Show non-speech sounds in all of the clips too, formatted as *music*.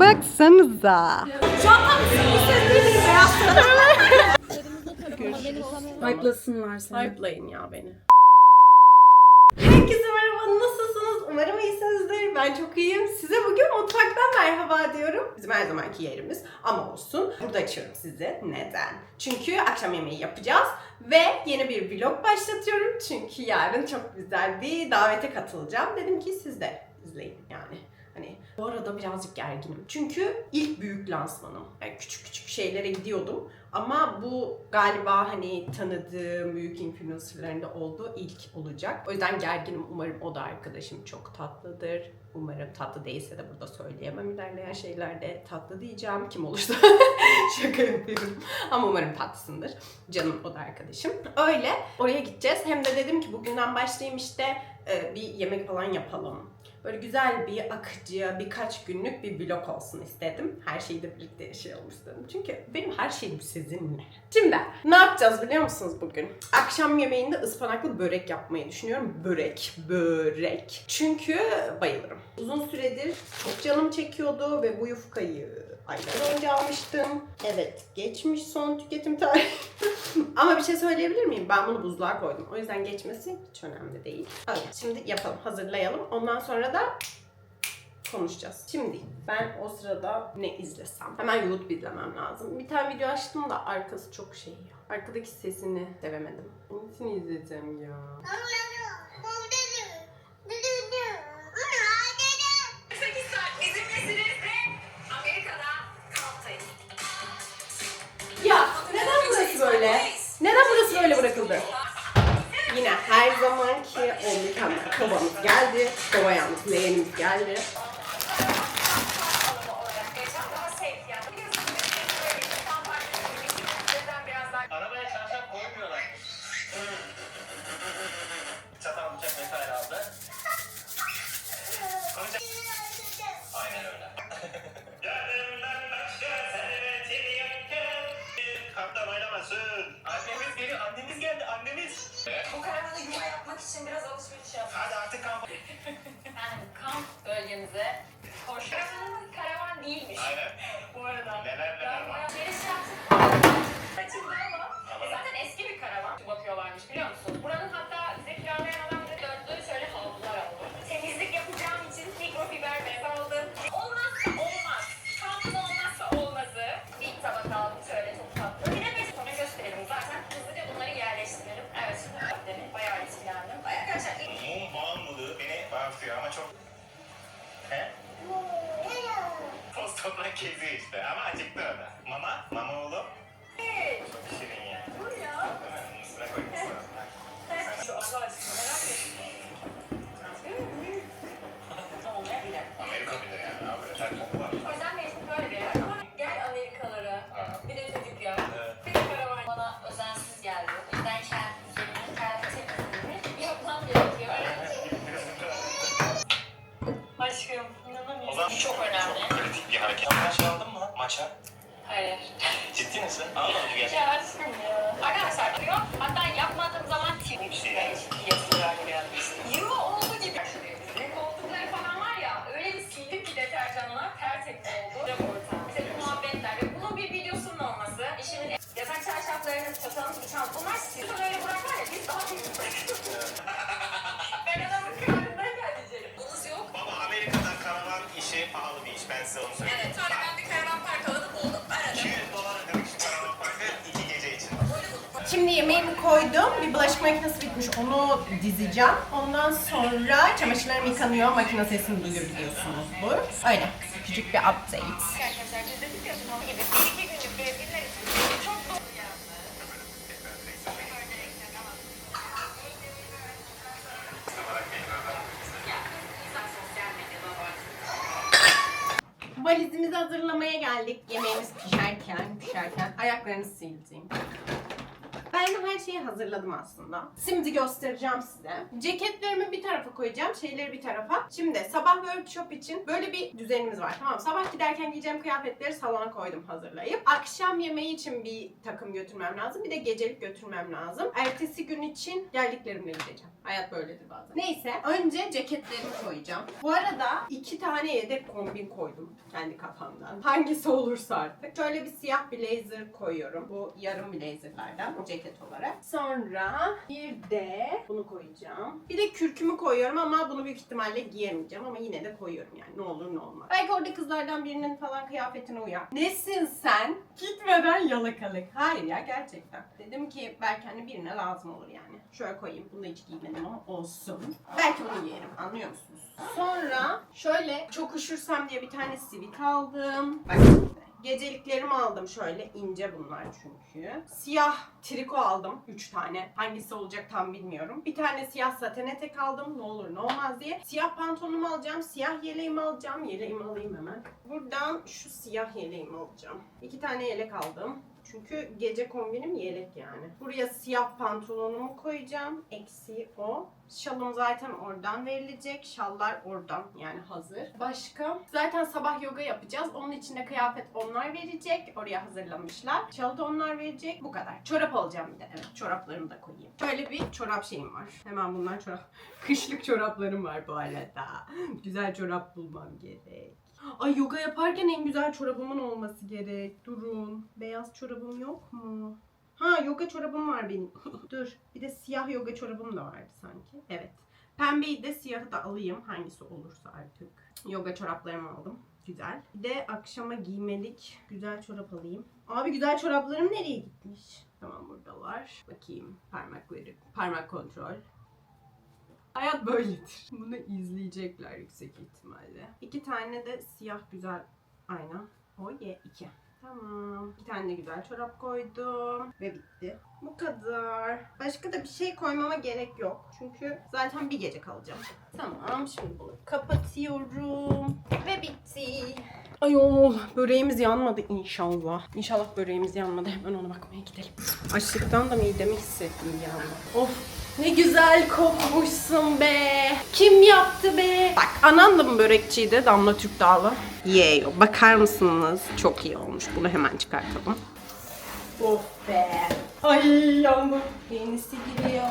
baksanıza. Hype'lasınlar seni. Hype'layın ya beni. Herkese merhaba, nasılsınız? Umarım iyisinizdir. Ben çok iyiyim. Size bugün mutfaktan merhaba diyorum. Bizim her zamanki yerimiz ama olsun. Burada açıyorum size. Neden? Çünkü akşam yemeği yapacağız ve yeni bir vlog başlatıyorum. Çünkü yarın çok güzel bir davete katılacağım. Dedim ki siz de izleyin yani. Bu arada birazcık gerginim. Çünkü ilk büyük lansmanım. Yani küçük küçük şeylere gidiyordum. Ama bu galiba hani tanıdığım büyük influencerların da olduğu ilk olacak. O yüzden gerginim. Umarım o da arkadaşım çok tatlıdır. Umarım tatlı değilse de burada söyleyemem. İlerleyen şeylerde tatlı diyeceğim. Kim olursa *laughs* şaka yapıyorum. Ama umarım tatlısındır. Canım o da arkadaşım. Öyle. Oraya gideceğiz. Hem de dedim ki bugünden başlayayım işte e, bir yemek falan yapalım. Böyle güzel bir akıcı, birkaç günlük bir vlog olsun istedim. Her şeyi de birlikte yaşayalım istedim. Çünkü benim her şeyim sizinle. Şimdi ne yapacağız biliyor musunuz bugün? Akşam yemeğinde ıspanaklı börek yapmayı düşünüyorum. Börek, börek. Çünkü bayılırım. Uzun süredir çok canım çekiyordu ve bu yufkayı aylar önce almıştım. Evet, geçmiş son tüketim tarihi. *laughs* Ama bir şey söyleyebilir miyim? Ben bunu buzluğa koydum. O yüzden geçmesi hiç önemli değil. Evet, şimdi yapalım, hazırlayalım. Ondan sonra da konuşacağız. Şimdi ben o sırada ne izlesem? Hemen YouTube izlemem lazım. Bir tane video açtım da arkası çok şey ya. Arkadaki sesini sevemedim. Hangisini izleyeceğim ya? Aynen. bu arada. Neler neler var. alışveriş yaptık. Açıldı ama zaten eski bir karavan bakıyorlarmış biliyor musunuz? Buranın Toprak kezi işte ama acıktı o dizeceğim. Ondan sonra çamaşırlarım yıkanıyor. Makine sesini duyabiliyorsunuz bu. Öyle. Küçük bir update. Arkadaşlar. Valizimizi hazırlamaya geldik. Yemeğimiz pişerken, pişerken ayaklarını sildim. Ben her şeyi hazırladım aslında. Şimdi göstereceğim size. Ceketlerimi bir tarafa koyacağım, şeyleri bir tarafa. Şimdi sabah workshop için böyle bir düzenimiz var. Tamam sabah giderken giyeceğim kıyafetleri salona koydum hazırlayıp. Akşam yemeği için bir takım götürmem lazım. Bir de gecelik götürmem lazım. Ertesi gün için geldiklerimle gideceğim. Hayat böyledir bazen. Neyse önce ceketlerimi koyacağım. Bu arada iki tane yedek kombin koydum kendi kafamdan. Hangisi olursa artık. Şöyle bir siyah blazer koyuyorum. Bu yarım blazerlerden ceket olarak. Sonra bir de bunu koyacağım. Bir de kürkümü koyuyorum ama bunu büyük ihtimalle giyemeyeceğim ama yine de koyuyorum yani ne olur ne olmaz. Belki orada kızlardan birinin falan kıyafetine uyar. Nesin sen? Gitmeden yalakalık. Hayır ya gerçekten. Dedim ki belki hani birine lazım olur yani. Şöyle koyayım. Bunu da hiç giymedim ama olsun. Belki onu giyerim. Anlıyor musunuz? Sonra şöyle çok üşürsem diye bir tane sivit aldım. Bak. Geceliklerimi aldım şöyle ince bunlar çünkü. Siyah triko aldım 3 tane. Hangisi olacak tam bilmiyorum. Bir tane siyah saten etek aldım ne olur ne olmaz diye. Siyah pantolonumu alacağım, siyah yeleğimi alacağım. Yeleğimi alayım hemen. Buradan şu siyah yeleğimi alacağım. İki tane yelek aldım. Çünkü gece kombinim yelek yani. Buraya siyah pantolonumu koyacağım. Eksi o. Şalım zaten oradan verilecek. Şallar oradan yani hazır. Başka? Zaten sabah yoga yapacağız. Onun için de kıyafet onlar verecek. Oraya hazırlamışlar. Şalı da onlar verecek. Bu kadar. Çorap alacağım bir de. Evet çoraplarımı da koyayım. Şöyle bir çorap şeyim var. Hemen bunlar çorap. *laughs* Kışlık çoraplarım var bu arada. Güzel çorap bulmam gerek. Ay yoga yaparken en güzel çorabımın olması gerek. Durun. Beyaz çorabım yok mu? Ha yoga çorabım var benim. *laughs* Dur. Bir de siyah yoga çorabım da vardı sanki. Evet. Pembeyi de siyahı da alayım. Hangisi olursa artık. Yoga çoraplarımı aldım. Güzel. Bir de akşama giymelik güzel çorap alayım. Abi güzel çoraplarım nereye gitmiş? Tamam buradalar. Bakayım parmakları. Parmak kontrol. Hayat böyledir. *laughs* Bunu izleyecekler yüksek ihtimalle. İki tane de siyah güzel ayna. O ye iki. Tamam. İki tane de güzel çorap koydum. Ve bitti. Bu kadar. Başka da bir şey koymama gerek yok. Çünkü zaten bir gece kalacağım. Tamam şimdi bunu kapatıyorum. Ve bitti. Ayol böreğimiz yanmadı inşallah. İnşallah böreğimiz yanmadı. Hemen ona bakmaya gidelim. Açlıktan da midemi hissettim bir anda. Of ne güzel kokmuşsun be. Kim yaptı be? Bak anan da mı börekçiydi Damla Türk Dağlı? Yiyor. Bakar mısınız? Çok iyi olmuş. Bunu hemen çıkartalım. Of be. Ay yandım. Yenisi giriyor.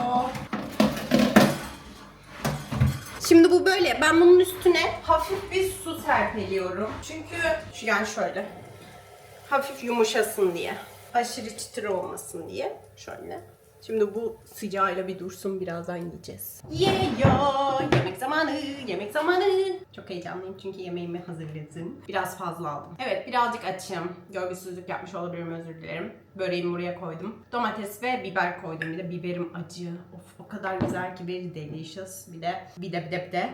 Şimdi bu böyle. Ben bunun üstüne hafif bir su serpiliyorum. Çünkü yani şöyle. Hafif yumuşasın diye. Aşırı çıtır olmasın diye. Şöyle. Şimdi bu sıcağıyla bir dursun birazdan yiyeceğiz. Yeah, yemek zamanı, yemek zamanı. Çok heyecanlıyım çünkü yemeğimi hazırladım. Biraz fazla aldım. Evet birazcık açım. Görgüsüzlük yapmış olabilirim özür dilerim. Böreğimi buraya koydum. Domates ve biber koydum. Bir de biberim acı. Of o kadar güzel ki very delicious. Bir de bir de bir de bir de.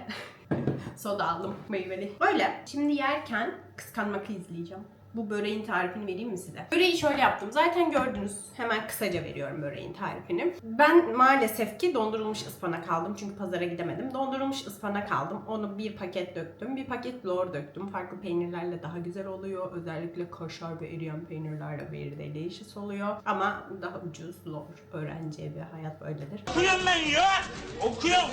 *laughs* Soda aldım meyveli. Böyle. Şimdi yerken kıskanmakı izleyeceğim. Bu böreğin tarifini vereyim mi size? Böreği şöyle yaptım. Zaten gördünüz. Hemen kısaca veriyorum böreğin tarifini. Ben maalesef ki dondurulmuş ıspanak aldım. Çünkü pazara gidemedim. Dondurulmuş ıspanak aldım. Onu bir paket döktüm. Bir paket lor döktüm. Farklı peynirlerle daha güzel oluyor. Özellikle kaşar ve eriyen peynirlerle very delicious oluyor. Ama daha ucuz lor. Öğrenci evi hayat böyledir. Okuyorum ben ya. Okuyorum.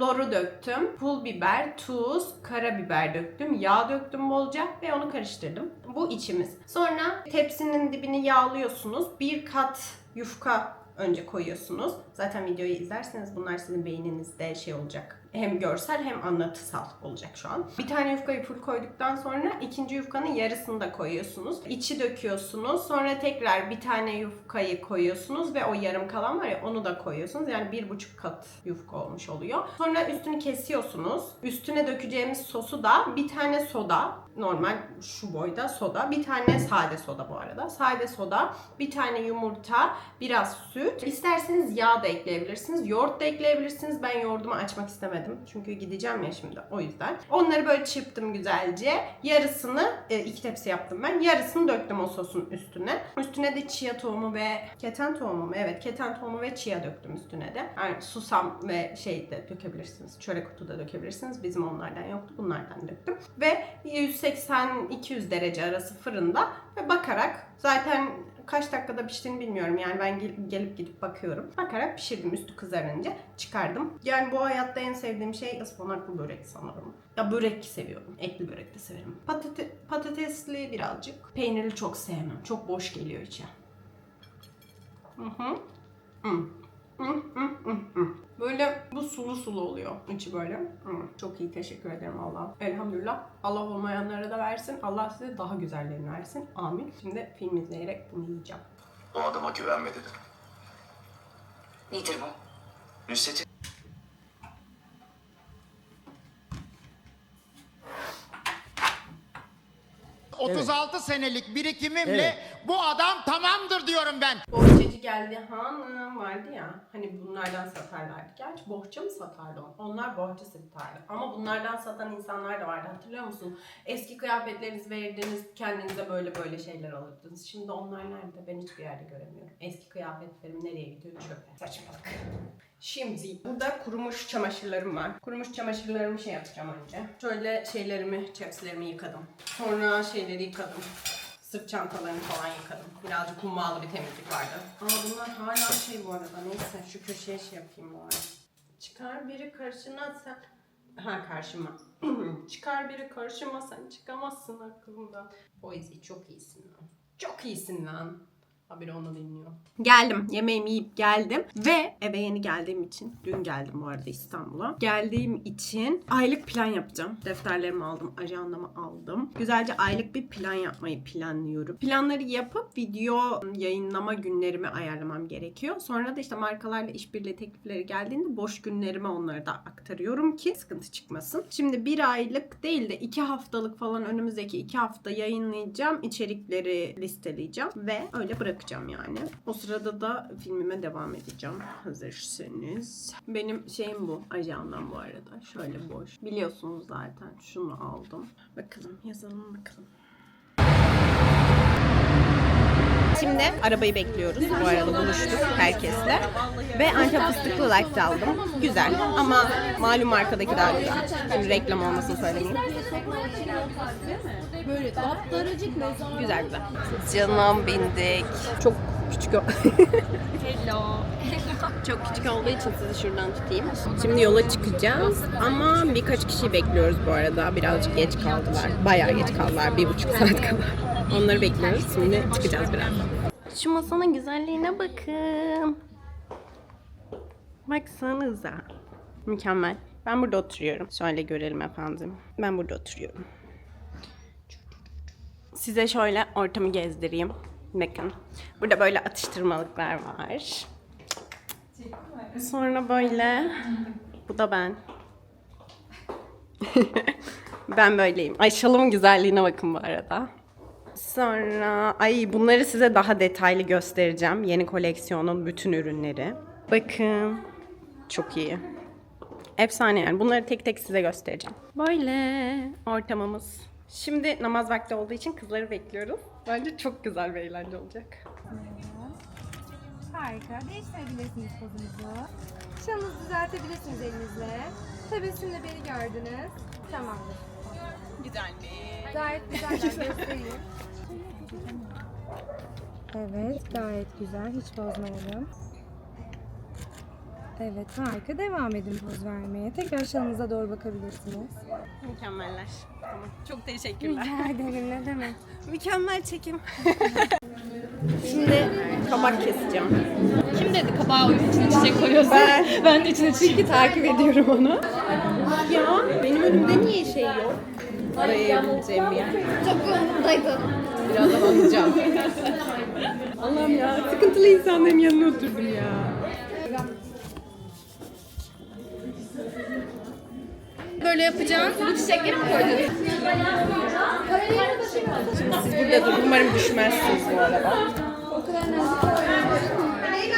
Loru döktüm. Pul biber, tuz, karabiber döktüm. Yağ döktüm bolca ve onu karıştırdım. Bu içimiz. Sonra tepsinin dibini yağlıyorsunuz. Bir kat yufka önce koyuyorsunuz. Zaten videoyu izlerseniz bunlar sizin beyninizde şey olacak. Hem görsel hem anlatısal olacak şu an. Bir tane yufkayı full koyduktan sonra ikinci yufkanın yarısını da koyuyorsunuz. İçi döküyorsunuz. Sonra tekrar bir tane yufkayı koyuyorsunuz ve o yarım kalan var ya onu da koyuyorsunuz. Yani bir buçuk kat yufka olmuş oluyor. Sonra üstünü kesiyorsunuz. Üstüne dökeceğimiz sosu da bir tane soda, normal şu boyda soda, bir tane sade soda bu arada. Sade soda, bir tane yumurta, biraz süt. İsterseniz yağ da ekleyebilirsiniz. Yoğurt da ekleyebilirsiniz. Ben yoğurdumu açmak istemedim. Çünkü gideceğim ya şimdi o yüzden. Onları böyle çırptım güzelce. Yarısını e, iki tepsi yaptım ben. Yarısını döktüm o sosun üstüne. Üstüne de chia tohumu ve keten tohumu mu? Evet keten tohumu ve chia döktüm üstüne de. Yani susam ve şey de dökebilirsiniz. Çörek otu da dökebilirsiniz. Bizim onlardan yoktu. Bunlardan döktüm. Ve 180-200 derece arası fırında ve bakarak zaten kaç dakikada piştiğini bilmiyorum. Yani ben gel- gelip gidip bakıyorum. Bakarak pişirdim üstü kızarınca çıkardım. Yani bu hayatta en sevdiğim şey ıspanaklı börek sanırım. Ya börek seviyorum. Ekli börek de severim. Patate patatesli birazcık. Peynirli çok sevmem. Çok boş geliyor içe. Hı hı. Hı. Böyle bu sulu sulu oluyor içi böyle. Çok iyi teşekkür ederim Allah. Elhamdülillah. Allah olmayanlara da versin. Allah size daha güzellerini versin. Amin. Şimdi film izleyerek bunu yiyeceğim. O adama güvenme dedim. Nedir bu? Nusret'in 36 senelik birikimimle bu adam tamamdır diyorum ben. Bohçacı geldi hanım vardı ya. Hani bunlardan satarlardı. Gerçi bohça mı satardı? Onlar bohça satardı. Ama bunlardan satan insanlar da vardı. Hatırlıyor musun? Eski kıyafetlerinizi verirdiniz. Kendinize böyle böyle şeyler alırdınız. Şimdi onlar nerede? Ben hiçbir yerde göremiyorum. Eski kıyafetlerim nereye gidiyor? Çöpe. Saçmalık. Şimdi burada kurumuş çamaşırlarım var. Kurumuş çamaşırlarımı şey yapacağım önce. Şöyle şeylerimi, cepslerimi yıkadım. Sonra şeyleri yıkadım. Sırt çantalarını falan yıkadım. Birazcık hummalı bir temizlik vardı. Ama bunlar hala şey bu arada. Neyse şu köşeye şey yapayım bari. Çıkar biri karşına sen... Ha karşıma. *clears throat* Çıkar biri karşıma sen çıkamazsın aklımdan. Poezi çok iyisin lan. Çok iyisin lan. Haberi onu dinliyor. Geldim. Yemeğimi yiyip geldim. Ve eve yeni geldiğim için, dün geldim bu arada İstanbul'a. Geldiğim için aylık plan yapacağım. Defterlerimi aldım, ajandamı aldım. Güzelce aylık bir plan yapmayı planlıyorum. Planları yapıp video yayınlama günlerimi ayarlamam gerekiyor. Sonra da işte markalarla işbirliği teklifleri geldiğinde boş günlerime onları da aktarıyorum ki sıkıntı çıkmasın. Şimdi bir aylık değil de iki haftalık falan önümüzdeki iki hafta yayınlayacağım. içerikleri listeleyeceğim ve öyle bırakacağım yani. O sırada da filmime devam edeceğim. Hazırsanız. Benim şeyim bu. Ajandam bu arada. Şöyle boş. Biliyorsunuz zaten. Şunu aldım. Bakalım yazalım bakalım. Şimdi arabayı bekliyoruz. Bu arada buluştuk herkesle. Ve Antep fıstıklı latte aldım. Güzel ama malum arkadaki daha güzel. Şimdi reklam olmasını söylemeyeyim. Güzel güzel. Canım bindik. Çok küçük o. *laughs* Çok küçük olduğu için sizi şuradan tutayım. Şimdi yola çıkacağız ama birkaç kişi bekliyoruz bu arada. Birazcık geç kaldılar. Bayağı geç kaldılar. Bir buçuk saat kadar. Onları bekliyoruz. Şimdi çıkacağız birazdan. Şu masanın güzelliğine bakın. Baksanıza. Mükemmel. Ben burada oturuyorum. Şöyle görelim efendim. Ben burada oturuyorum. Size şöyle ortamı gezdireyim. Bakın. Burada böyle atıştırmalıklar var. Sonra böyle. Bu da ben. *laughs* ben böyleyim. Ay şalımın güzelliğine bakın bu arada. Sonra ay bunları size daha detaylı göstereceğim. Yeni koleksiyonun bütün ürünleri. Bakın. Çok iyi. Efsane yani. Bunları tek tek size göstereceğim. Böyle ortamımız. Şimdi namaz vakti olduğu için kızları bekliyoruz. Bence çok güzel bir eğlence olacak. Harika. Değiştirebilirsiniz pozunuzu. Şalınızı düzeltebilirsiniz elinizle. Tebessümle beni gördünüz. Tamamdır. Güzel mi? Gayet güzel. Göstereyim. Evet, gayet güzel. Hiç bozmayalım. Evet, harika. Devam edin poz vermeye. Tekrar şalınıza doğru bakabilirsiniz. Mükemmeller. Tamam. Çok teşekkürler. Rica ederim. Ne demek? Mükemmel çekim. *laughs* Şimdi kabak keseceğim. Kim dedi kabağı içine çiçek koyuyorsun? Ben. ben de içine çiçek takip ediyorum onu. Ya benim önümde niye şey yok? Dayayabileceğim bir yer. Çok yoğunluktaydı. Birazdan alacağım. *laughs* Allah'ım ya sıkıntılı insanların yanına oturdum ya. Böyle yapacağız. Bu çiçekleri mi koydun? Siz burada durun. Umarım düşmezsiniz bu arada.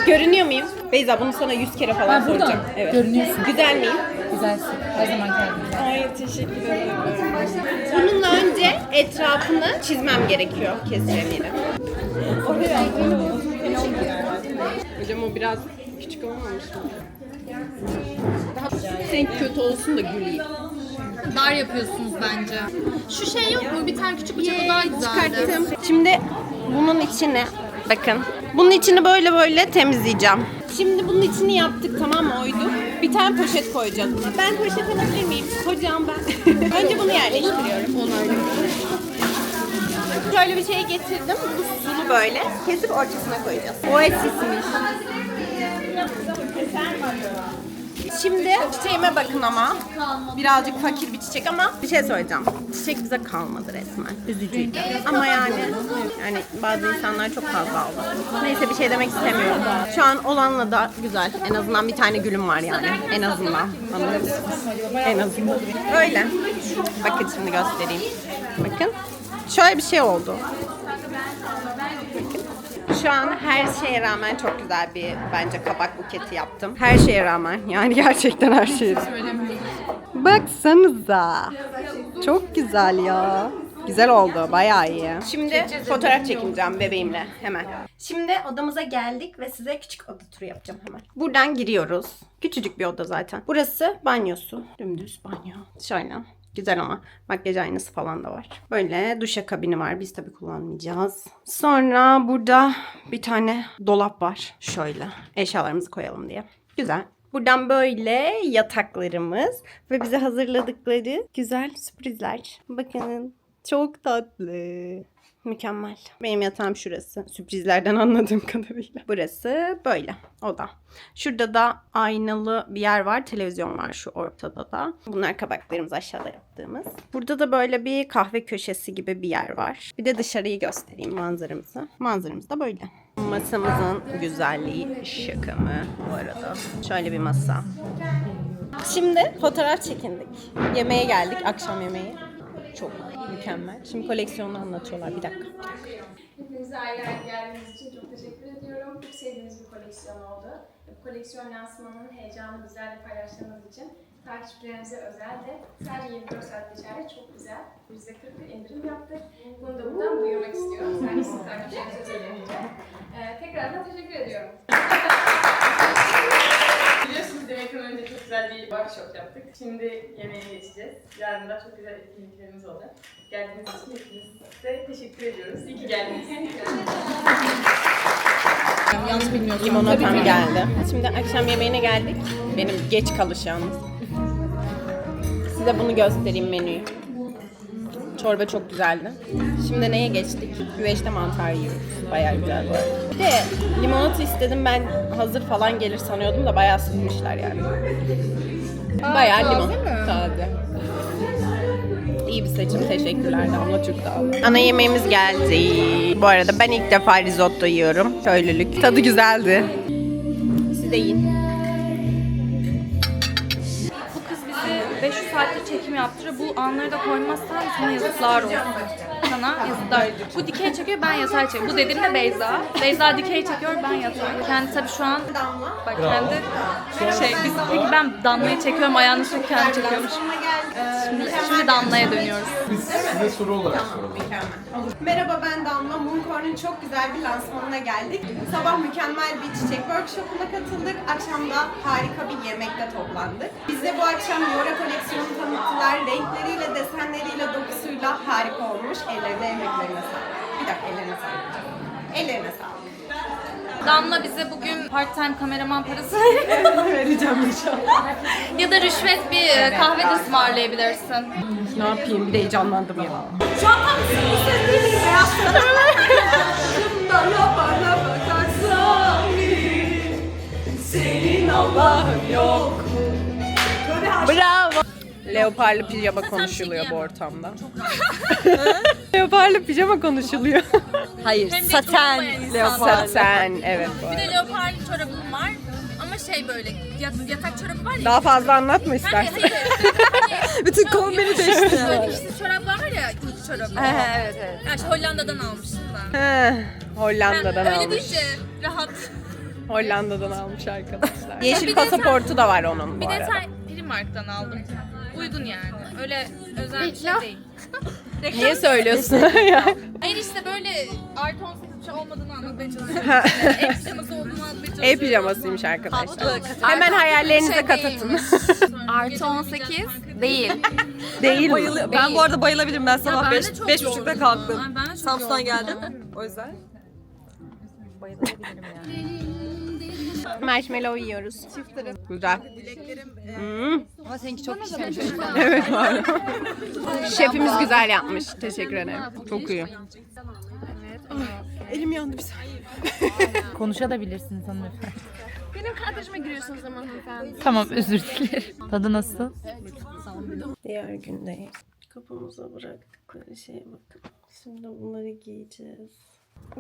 Görünüyor muyum? Beyza bunu sana 100 kere falan soracağım. Evet. Görünüyorsun. Güzel miyim? Güzelsin. Her zaman kendin. Ay teşekkür ederim. Bununla önce etrafını çizmem gerekiyor keseceğim yeri. Hocam o biraz küçük olmamış mı? Senin kötü olsun da güleyim. Dar yapıyorsunuz bence. Şu şey yok mu? Bir tane küçük bıçak o daha güzeldi. Çıkarttım. Şimdi bunun içine Bakın. Bunun içini böyle böyle temizleyeceğim. Şimdi bunun içini yaptık tamam mı oyduk. Bir tane poşet koyacağız. Ben poşet alabilir miyim? Kocaman ben. *laughs* Önce bunu yerleştiriyorum. Şöyle bir şey getirdim. Bu sulu böyle. Kesip ortasına koyacağız. Oasismiş. Şimdi çiçeğime bakın ama. Birazcık fakir bir çiçek ama bir şey söyleyeceğim. Çiçek bize kalmadı resmen. Üzücüydü. Ama yani yani bazı insanlar çok fazla aldı. Neyse bir şey demek istemiyorum. Şu an olanla da güzel. En azından bir tane gülüm var yani. En azından. Anladın? En azından. Öyle. Bakın şimdi göstereyim. Bakın. Şöyle bir şey oldu. Şu an her şeye rağmen çok güzel bir bence kabak buketi yaptım. Her şeye rağmen yani gerçekten her şeye Baksanıza. Çok güzel ya. Güzel oldu, bayağı iyi. Şimdi fotoğraf çekeceğim bebeğimle hemen. Şimdi odamıza geldik ve size küçük oda turu yapacağım hemen. Buradan giriyoruz. Küçücük bir oda zaten. Burası banyosu. Dümdüz banyo. Şöyle. Güzel ama makyaj aynası falan da var. Böyle duşa kabini var. Biz tabii kullanmayacağız. Sonra burada bir tane dolap var. Şöyle eşyalarımızı koyalım diye. Güzel. Buradan böyle yataklarımız ve bize hazırladıkları güzel sürprizler. Bakın çok tatlı. Mükemmel. Benim yatağım şurası. Sürprizlerden anladığım *laughs* kadarıyla. Burası böyle. Oda. Şurada da aynalı bir yer var. Televizyon var şu ortada da. Bunlar kabaklarımız aşağıda yaptığımız. Burada da böyle bir kahve köşesi gibi bir yer var. Bir de dışarıyı göstereyim manzaramızı. Manzaramız da böyle. Masamızın güzelliği şaka mı bu arada. Şöyle bir masa. Şimdi fotoğraf çekindik. Yemeğe geldik, akşam yemeği. Çok mükemmel. Şimdi koleksiyonu anlatıyorlar. Bir dakika. bir dakika. Hepinize ayrı ayrı geldiğiniz için çok teşekkür ediyorum. Çok sevdiğimiz bir koleksiyon oldu. Bu koleksiyon lansmanının heyecanını bizlerle paylaştığınız için takipçilerimize özel de sadece 24 saat geçerli çok güzel %40 bir indirim yaptık. Bunu da buradan duyurmak istiyorum. Sadece siz takipçilerinize özellikle. Ee, tekrardan teşekkür ediyorum. Yemekten önce çok güzel bir workshop yaptık. Şimdi yemeğe geçeceğiz. Yarın da çok güzel etkinliklerimiz olacak. Geldiğiniz için hepinize teşekkür ediyoruz. İyi ki geldiniz. Yanlış bilmiyorsun. Limonatam geldi. Şimdi akşam yemeğine geldik. Benim geç kalış yalnız. Size bunu göstereyim menüyü. Çorba çok güzeldi. Şimdi neye geçtik? Güveçte mantar yiyoruz. Bayağı güzel bu arada. Bir de limonata istedim ben hazır falan gelir sanıyordum da bayağı sıkmışlar yani. Bayağı limon. Taze. İyi bir seçim. Teşekkürler Damla sağ olun. Ana yemeğimiz geldi. Bu arada ben ilk defa risotto yiyorum. Köylülük. Tadı güzeldi. Siz de yiyin. 500 saatte çekim yaptırıyor. Bu anları da koymazsan sana yazıklar olsun. Sana yazıklar. Bu dikey çekiyor, ben yatay çekiyorum. Bu dediğim de Beyza. Beyza dikey çekiyor, ben yatay. Kendi tabii şu an bak kendi şey biz peki ben Damla'yı çekiyorum, ayağını sürüp kendi çekiyormuş. Şimdi, şimdi Damla'ya dönüyoruz. Merhaba ben Damla. Mooncorn'un çok güzel bir lansmanına geldik. Sabah mükemmel bir çiçek workshopuna katıldık. Akşam da harika bir yemekte toplandık. Bize bu akşam Yora koleksiyonu tanıttılar. Renkleriyle, desenleriyle, dokusuyla harika olmuş. Ellerine, emeklerine sağlık. Bir dakika ellerine sağlık. Ellerine sağlık. Damla bize bugün part-time kameraman parası *laughs* Vereceğim inşallah. ya da rüşvet bir e, kahve de ısmarlayabilirsin. Ne yapayım? Bir de heyecanlandım ya. Bravo. Leoparlı pijama konuşuluyor bu ortamda. *laughs* Leoparlı pijama konuşuluyor. Hayır, saten Saten, evet bu Bir arada. de leoparlı çorabım var. Ama şey böyle yat- yatak çorabı var ya. Daha fazla anlatma Hani istersen. hayır. *laughs* Bütün kombini değişti. Böyle dikişsiz çoraplar var ya uyku çorabı. evet evet. Ya işte Hollanda'dan almıştım ben. Heh, Ben Hollanda'dan öyle almış. deyince rahat. Hollanda'dan almış arkadaşlar. Bir Yeşil pasaportu da var onun bu Bir de arada. sen Primark'tan aldım. Uygun yani. Öyle özel bir şey değil. *laughs* Reklam- Niye söylüyorsun *laughs* ya? Hayır işte böyle artı 18 bir şey olmadığını anlatmaya çalışıyorum. El pijaması olduğunu anlatmaya çalışıyorum. El pijamasıymış arkadaşlar. Tatlı, Hemen *laughs* Artı hayallerinize şey katatın. değilmiş. Artı 18 değil. Değil mi? Bayılı- ben bu arada bayılabilirim. Ben sabah ben de 5 çok beş buçukta kalktım. Ay, ben de çok Samsun'dan geldim. O yüzden. bayılabilirim yani. Marshmallow yiyoruz. Güzel. Hmm. Ama seninki çok pişmemiş. *laughs* Evet var. Şefimiz güzel yapmış. Teşekkür ederim. Çok iyi. Elim yandı bir saniye. *laughs* Konuşabilirsiniz hanımefendi. Benim kadrajıma giriyorsunuz zaman hanımefendi. Tamam özür dilerim. Tadı nasıl? Diğer gündeyiz. Kapımıza bıraktıkları şeye bakın. Şimdi bunları giyeceğiz.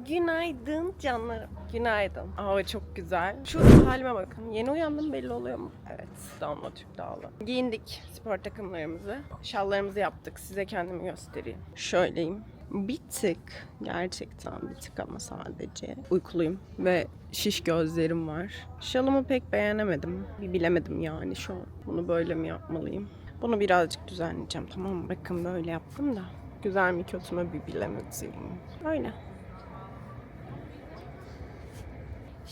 Günaydın canlarım. Günaydın. Hava çok güzel. Şu halime bakın. Yeni uyandım belli oluyor mu? Evet. Damla Türk Dağlı. Giyindik spor takımlarımızı. Şallarımızı yaptık. Size kendimi göstereyim. Şöyleyim. Bir tık gerçekten bir tık ama sadece uykuluyum ve şiş gözlerim var. Şalımı pek beğenemedim. Bir bilemedim yani şu an. Bunu böyle mi yapmalıyım? Bunu birazcık düzenleyeceğim tamam mı? Bakın böyle yaptım da. Güzel mi kötü mü bir bilemedim. Öyle.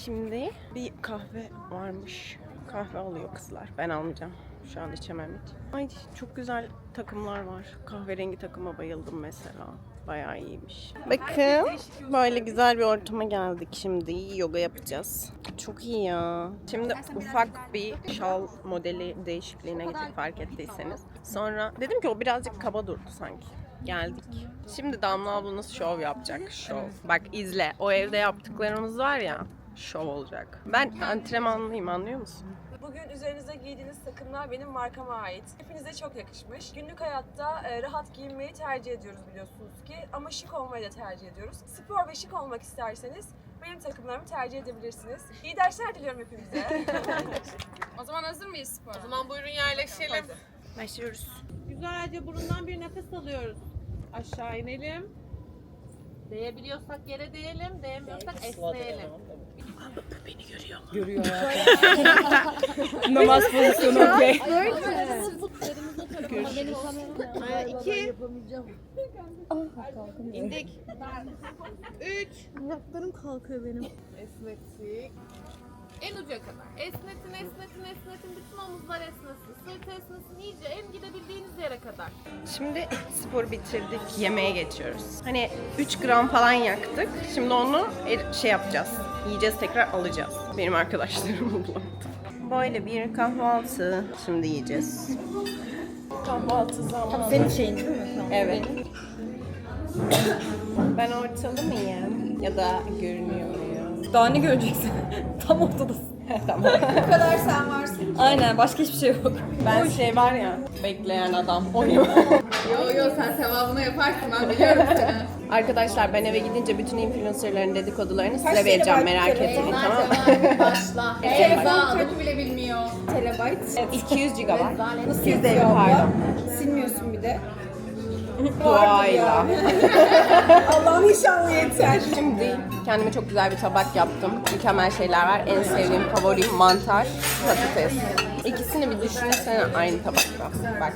Şimdi bir kahve varmış. Kahve alıyor kızlar. Ben almayacağım. Şu an içemem hiç. Ay çok güzel takımlar var. Kahverengi takıma bayıldım mesela. Bayağı iyiymiş. Bakın böyle güzel bir ortama geldik şimdi. Yoga yapacağız. Çok iyi ya. Şimdi ufak bir şal modeli değişikliğine gittik fark ettiyseniz. Sonra dedim ki o birazcık kaba durdu sanki. Geldik. Şimdi Damla ablanız şov yapacak. Şov. Bak izle. O evde yaptıklarımız var ya. Şov olacak. Ben antrenmanlıyım anlıyor musun? Bugün üzerinize giydiğiniz takımlar benim markama ait. Hepinize çok yakışmış. Günlük hayatta e, rahat giyinmeyi tercih ediyoruz biliyorsunuz ki. Ama şık olmayı da tercih ediyoruz. Spor ve şık olmak isterseniz benim takımlarımı tercih edebilirsiniz. İyi dersler diliyorum hepinize. *laughs* O zaman hazır mıyız spor? o zaman buyurun yerleşelim. Başlıyoruz. Güzelce burundan bir nefes alıyoruz. Aşağı inelim. Değebiliyorsak yere değelim, değemiyorsak esneyelim. Namaz pozisyonu okey. İki. İndik. Üç. Ayaklarım kalkıyor benim. Esnettik. En uca kadar. Esnetin, esnetin, esnetin. Bütün omuzlar esnesin. Sırt esnesin. iyice en gidebildiğiniz yere kadar. Şimdi spor bitirdik. Yemeğe geçiyoruz. Hani 3 gram falan yaktık. Şimdi onu er- şey yapacağız. Yiyeceğiz tekrar alacağız. Benim arkadaşlarım *laughs* bulamadı. Böyle bir kahvaltı. Şimdi yiyeceğiz. Kahvaltı zamanı. Senin şeyin değil mi? Evet. Ben ortalı mıyım? Ya da görünüyor? Daha ne göreceksin? *laughs* Tam ortadasın. tamam. *laughs* Aynen başka hiçbir şey yok. Ben şey var ya, bekleyen adam. Oyum. *laughs* Yo yo sen sevabını yaparsın ben biliyorum seni. Arkadaşlar ben eve gidince bütün influencerların dedikodularını size vereceğim merak etmeyin tamam mı? Başla. Beyza kaç bile bilmiyor. 200 GB. 250 pardon. Silmiyorsun bir de. Duayla. *laughs* Allah'ım inşallah yeter. Şimdi kendime çok güzel bir tabak yaptım. Mükemmel şeyler var. En sevdiğim favorim mantar, patates. İkisini bir düşünsene aynı tabakta. Bak.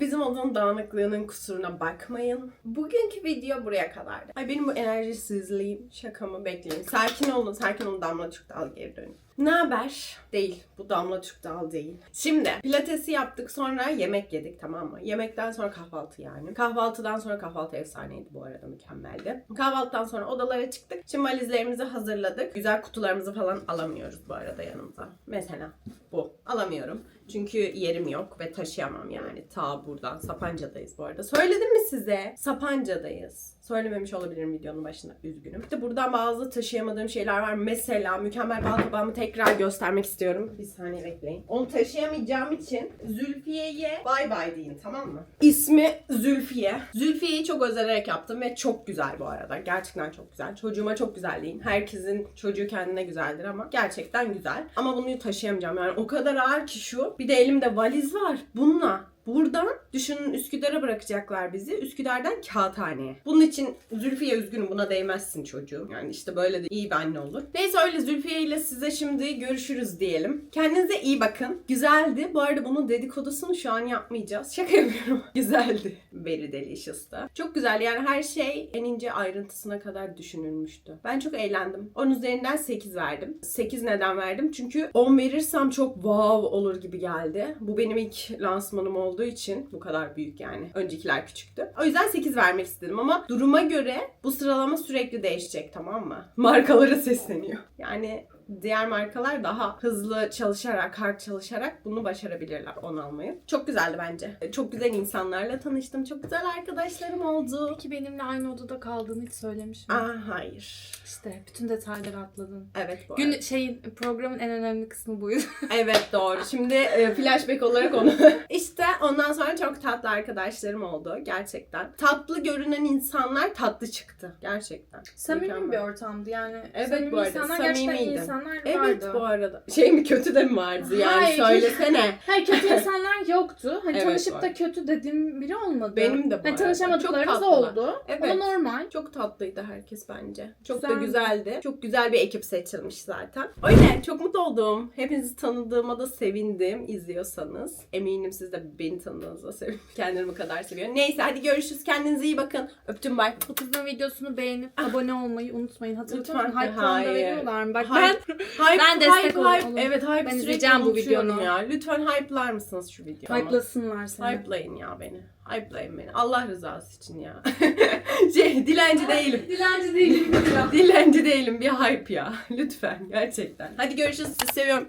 Bizim odanın dağınıklığının kusuruna bakmayın. Bugünkü video buraya kadardı. Ay benim bu enerjisizliğim şakamı bekleyin. Sakin olun, sakin olun Damla Türkdal geri dönün. Ne haber? Değil. Bu Damla Türkdal değil. Şimdi pilatesi yaptık sonra yemek yedik tamam mı? Yemekten sonra kahvaltı yani. Kahvaltıdan sonra kahvaltı efsaneydi bu arada mükemmeldi. Kahvaltıdan sonra odalara çıktık. Şimdi valizlerimizi hazırladık. Güzel kutularımızı falan alamıyoruz bu arada yanımıza. Mesela bu. Alamıyorum. Çünkü yerim yok ve taşıyamam yani. Ta buradan. Sapanca'dayız bu arada. Söyledim mi size? Sapanca'dayız. Söylememiş olabilirim videonun başında. Üzgünüm. İşte buradan bazı taşıyamadığım şeyler var. Mesela mükemmel bal kabağımı tekrar göstermek istiyorum. Bir saniye bekleyin. Onu taşıyamayacağım için Zülfiye'ye bay bay deyin tamam mı? İsmi Zülfiye. Zülfiye'yi çok özenerek yaptım ve çok güzel bu arada. Gerçekten çok güzel. Çocuğuma çok güzel deyin. Herkesin çocuğu kendine güzeldir ama gerçekten güzel. Ama bunu taşıyamayacağım. Yani o kadar ağır ki şu. Bir de elimde valiz var. Bununla Buradan düşünün Üsküdar'a bırakacaklar bizi. Üsküdar'dan Kağıthane'ye. Bunun için Zülfiye üzgünüm buna değmezsin çocuğum. Yani işte böyle de iyi bir anne olur. Neyse öyle Zülfiye ile size şimdi görüşürüz diyelim. Kendinize iyi bakın. Güzeldi. Bu arada bunun dedikodusunu şu an yapmayacağız. Şaka yapıyorum. *laughs* Güzeldi. Very delicious'ta. Çok güzel yani her şey en ince ayrıntısına kadar düşünülmüştü. Ben çok eğlendim. 10 üzerinden 8 verdim. 8 neden verdim? Çünkü 10 verirsem çok wow olur gibi geldi. Bu benim ilk lansmanım olduğu olduğu için bu kadar büyük yani. Öncekiler küçüktü. O yüzden 8 vermek istedim ama duruma göre bu sıralama sürekli değişecek tamam mı? Markalara *laughs* sesleniyor. Yani diğer markalar daha hızlı çalışarak, hard çalışarak bunu başarabilirler 10 almayı. Çok güzeldi bence. Çok güzel insanlarla tanıştım. Çok güzel arkadaşlarım oldu. Peki benimle aynı odada kaldığını hiç söylemiş mi? Aa hayır. İşte bütün detayları atladın. Evet bu Gün arada. şeyin programın en önemli kısmı buydu. *laughs* Evet doğru. Şimdi e, flashback olarak onu. *laughs* işte ondan sonra çok tatlı arkadaşlarım oldu gerçekten. Tatlı görünen insanlar tatlı çıktı gerçekten. Samimi bir ortamdı yani. Evet, bu arada, insanlar gerçekten. İnsanlar Evet vardı. bu arada. Şey mi kötü de mi vardı yani Hayır, söylesene. *laughs* Hayır kötü *laughs* insanlar yoktu. Hani Evet, tanışıp var. da kötü dediğim biri olmadı. Benim de bu Hani arada. tanışamadıklarımız Çok tatlılar. oldu. Evet. Da normal. Çok tatlıydı herkes bence. Çok da Güzeldi. güzeldi. Çok güzel bir ekip seçilmiş zaten. Öyle çok mutlu oldum. Hepinizi tanıdığıma da sevindim izliyorsanız. Eminim siz de beni tanıdığınızda sevindim. *laughs* Kendimi bu kadar seviyorum. Neyse hadi görüşürüz. Kendinize iyi bakın. Öptüm bay. Bu kızın videosunu beğenip abone olmayı unutmayın. Hatırlatıyor Lütfen. musun? Hype puanı da Hayır. veriyorlar mı? Bak ben Hype, Ben destek hype, olayım, hype. Evet hype Ben izleyeceğim bu videonu. ya. Lütfen hype'lar mısınız şu videomu? hype'lasınlar seni. Hype'layın ya beni. Hype'layın beni. Allah rızası için ya. *laughs* şey, dilenci değilim. *laughs* Dilenci değilim. Dilenci değilim. Bir hype ya. *laughs* Lütfen. Gerçekten. Hadi görüşürüz. Sizi seviyorum.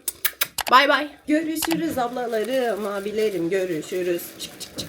Bay bay. Görüşürüz ablalarım, abilerim. Görüşürüz. Çık çık çık.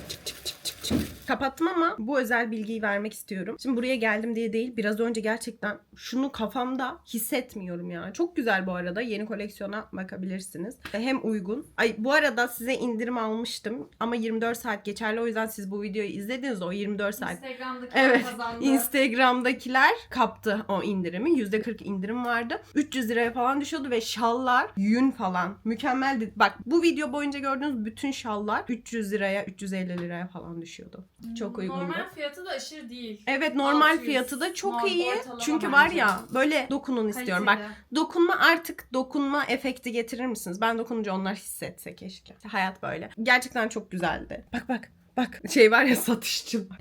Kapattım ama bu özel bilgiyi vermek istiyorum. Şimdi buraya geldim diye değil. Biraz önce gerçekten şunu kafamda hissetmiyorum ya. Çok güzel bu arada. Yeni koleksiyona bakabilirsiniz. Hem uygun. Ay bu arada size indirim almıştım ama 24 saat geçerli. O yüzden siz bu videoyu izlediniz o 24 saat Instagram'daki Evet. kazandı. Instagram'dakiler kaptı o indirimi. %40 indirim vardı. 300 liraya falan düşüyordu ve şallar yün falan. Mükemmeldi. Bak bu video boyunca gördüğünüz bütün şallar 300 liraya 350 liraya falan düşüyordu. Çok uygundu. Normal fiyatı da aşırı değil. Evet normal 600. fiyatı da çok Normal, iyi. Çünkü var bence. ya böyle dokunun istiyorum. Bak Kaliteli. dokunma artık dokunma efekti getirir misiniz? Ben dokununca onlar hissetse keşke. Hayat böyle. Gerçekten çok güzeldi. Bak bak bak şey var ya *laughs* satışçılar.